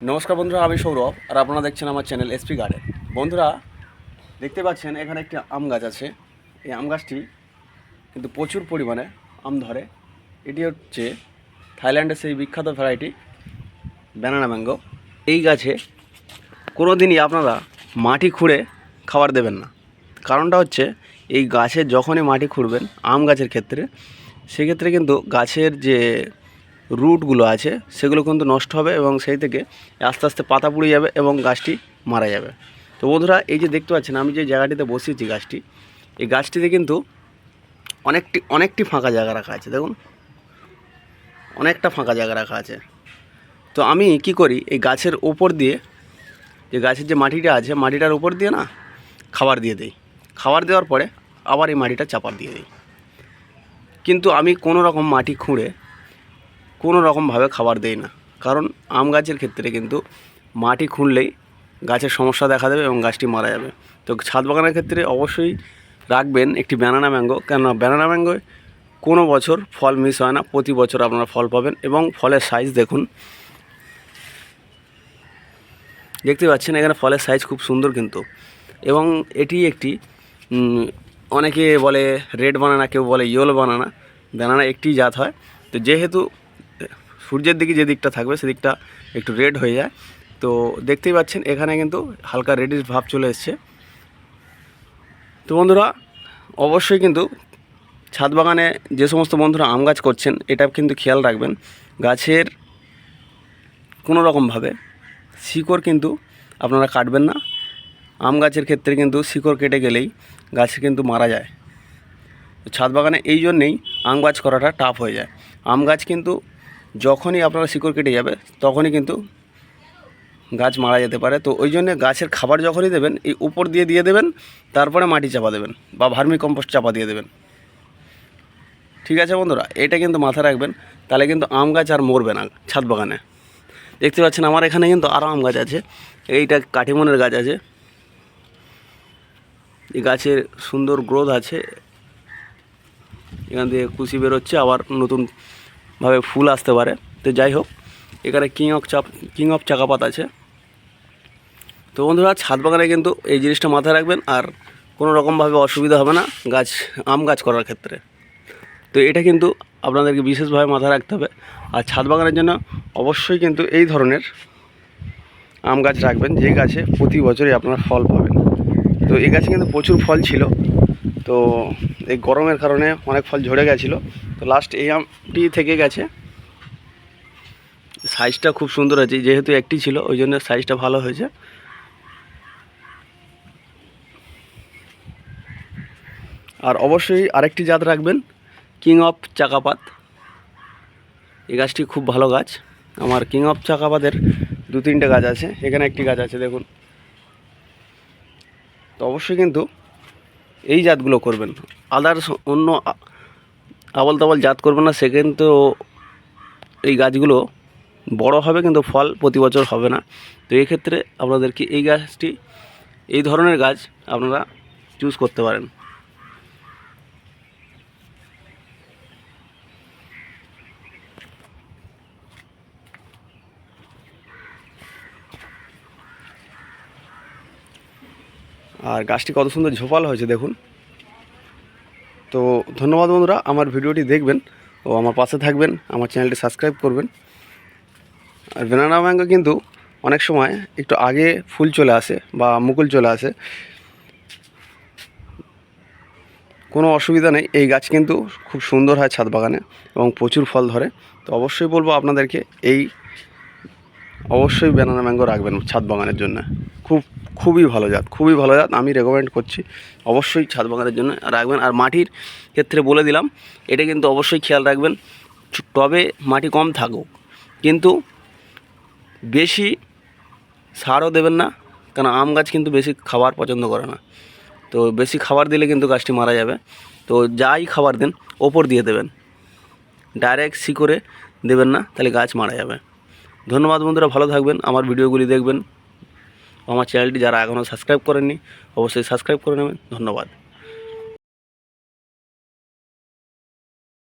নমস্কার বন্ধুরা, আমি সৌরভ আর আপনারা দেখছেন আমার চ্যানেল এসপি গার্ডেন। বন্ধুরা, দেখতে পাচ্ছেন, এখানে একটি আম গাছ আছে। এই আম গাছটি কিন্তু প্রচুর পরিমাণে আম ধরে। এটি হচ্ছে থাইল্যান্ডের সেই বিখ্যাত ভ্যারাইটি ব্যানানা ম্যাঙ্গো। এই গাছে কোনো দিনই আপনারা মাটি খুঁড়ে খাবার দেবেন না। কারণটা হচ্ছে, এই গাছে যখনই মাটি খুঁড়বেন আম গাছের ক্ষেত্রে, সেক্ষেত্রে কিন্তু গাছের যে রুটগুলো আছে, সেগুলো কিন্তু নষ্ট হবে এবং সেই থেকে আস্তে আস্তে পাতা পুড়ে যাবে এবং গাছটি মারা যাবে। তো বন্ধুরা, এই যে দেখতে পাচ্ছেন, আমি যে জায়গাটিতে বসিয়েছি গাছটি, এই গাছটিতে কিন্তু অনেকটি অনেকটি ফাঁকা জায়গা রাখা আছে, দেখুন। অনেকটা ফাঁকা জায়গা রাখা আছে। তো আমি কি করি, এই গাছের ওপর দিয়ে, যে গাছের যে মাটিটা আছে, মাটিটার উপর দিয়ে না, খাবার দিয়ে দিই। খাবার দেওয়ার পরে আবার এই মাটিটা চাপা দিয়ে দিই। কিন্তু আমি কোনো রকম মাটি খুঁড়ে কোনো রকমভাবে খাবার দেই না। কারণ আম গাছের ক্ষেত্রে কিন্তু মাটি খুঁড়লেই গাছের সমস্যা দেখা দেবে এবং গাছটি মারা যাবে। তো ছাদ বাগানের ক্ষেত্রে অবশ্যই রাখবেন একটি ব্যানানা ম্যাঙ্গো কেননা ব্যানানা ম্যাঙ্গোয় কোনো বছর ফল মিস হয় না, প্রতি বছর আপনারা ফল পাবেন এবং ফলের সাইজ দেখুন। দেখতে পাচ্ছেন এখানে ফলের সাইজ খুব সুন্দর কিন্তু। এবং এটি একটি অনেকে বলে রেড বানানা কেউ বলে ইয়েলো বানানা বানানা একটি জাত হয়। তো যেহেতু সূর্যের দিকে যে দিকটা থাকবে সেদিকটা একটু রেড হয়ে যায়। তো দেখতেই পাচ্ছেন, এখানে কিন্তু হালকা রেডিশ ভাব চলে এসছে। তো বন্ধুরা, অবশ্যই কিন্তু ছাদ বাগানে যে সমস্ত বন্ধুরা আম গাছ করছেন, এটা কিন্তু খেয়াল রাখবেন। গাছের কোনো রকমভাবে শিকড় কিন্তু আপনারা কাটবেন না। আম গাছের ক্ষেত্রে কিন্তু শিকড় কেটে গেলেই গাছ কিন্তু মারা যায়। ছাদ বাগানে এই জন্যেই আম গাছ করাটা টাফ হয়ে যায়। আম গাছ কিন্তু যখনই আপনারা শিকড় কেটে যাবে, তখনই কিন্তু গাছ মারা যেতে পারে। তো ওই জন্য গাছের খাবার যখনই দেবেন, এই উপর দিয়ে দিয়ে দেবেন, তারপরে মাটি চাপা দেবেন বা ভার্মি কম্পোস্ট চাপা দিয়ে দেবেন। ঠিক আছে বন্ধুরা? এটা কিন্তু মাথায় রাখবেন, তাহলে কিন্তু আম গাছ আর মরবে না ছাদ বাগানে। দেখতে পাচ্ছেন আমার এখানে কিন্তু আরও আম গাছ আছে, এইটা কাঠিমনের গাছ আছে। এই গাছের সুন্দর গ্রোথ আছে। এখান থেকে কুশি বেরোচ্ছে, আবার নতুনভাবে ফুল আসতে পারে। তো যাই হোক, এখানে king of Chaap king of চাকাপাত আছে। তো বন্ধুরা, ছাদ বাগানে কিন্তু এই জিনিসটা মাথায় রাখবেন, আর কোনো রকমভাবে অসুবিধা হবে না গাছ, আম গাছ করার ক্ষেত্রে। তো এটা কিন্তু আপনাদেরকে বিশেষভাবে মাথায় রাখতে হবে। আর ছাদ বাগানের জন্য অবশ্যই কিন্তু এই ধরনের আম গাছ রাখবেন, যে গাছে প্রতি বছরই আপনারা ফল পাবেন। তো এই গাছে কিন্তু প্রচুর ফল ছিল। তো এই গরমের কারণে অনেক ফল ঝরে গেছিল। তো লাস্ট এই আমটি থেকে গেছে। সাইজটা খুব সুন্দর আছে যেহেতু একটি ছিল, ওই জন্য সাইজটা ভালো হয়েছে। আর অবশ্যই আরেকটি জাত রাখবেন কিং অফ চাকাপাত এই গাছটি খুব ভালো গাছ। আমার কিং অফ চাকাপাতের দু তিনটে গাছ আছে, এখানে একটি গাছ আছে, দেখুন। তো অবশ্যই কিন্তু এই জাতগুলো করবেন। আদার্স অন্য আবল তাবল জাত করবে না, সে কিন্তু এই গাছগুলো বড় হবে কিন্তু ফল প্রতি বছর হবে না। তো এই ক্ষেত্রে আপনাদেরকে এই গাছটি, এই ধরনের গাছ আপনারা চুজ করতে পারেন। আর গাছটি কত সুন্দর ঝোপাল হয়েছে, দেখুন। তো ধন্যবাদ বন্ধুরা, আমার ভিডিওটি দেখবেন ও আমার পাশে থাকবেন, আমার চ্যানেলটি সাবস্ক্রাইব করবেন। আর বেনানা ম্যাঙ্গো কিন্তু অনেক সময় একটু আগে ফুল চলে আসে বা মুকুল চলে আসে। কোনো অসুবিধা নেই, এই গাছ কিন্তু খুব সুন্দর হয় ছাদ বাগানে এবং প্রচুর ফল ধরে। তো অবশ্যই বলব আপনাদেরকে, এই অবশ্যই ব্যানানা ম্যাঙ্গো রাখবেন ছাদ বাগানের জন্য। খুব, খুবই ভালো জাত, খুবই ভালো জাত। আমি রেকমেন্ড করছি, অবশ্যই ছাদ বাগানের জন্য রাখবেন। আর মাটির ক্ষেত্রে বলে দিলাম, এটা কিন্তু অবশ্যই খেয়াল রাখবেন টবে মাটি কম থাকুক। কিন্তু বেশি সারও দেবেন না কারণ আম গাছ কিন্তু বেশি খাবার পছন্দ করে না। তো বেশি খাবার দিলে কিন্তু গাছটি মারা যাবে। তো যাই খাবার দেন, ওপর দিয়ে দেবেন। ডাইরেক্ট শিকড়ে দেবেন না, তাহলে গাছ মারা যাবে। ধন্যবাদ বন্ধুরা, ভালো থাকবেন, আমার ভিডিওগুলি দেখবেন। আমার চ্যানেলটি যারা এখনও সাবস্ক্রাইব করেননি, অবশ্যই সাবস্ক্রাইব করে নেবেন। ধন্যবাদ।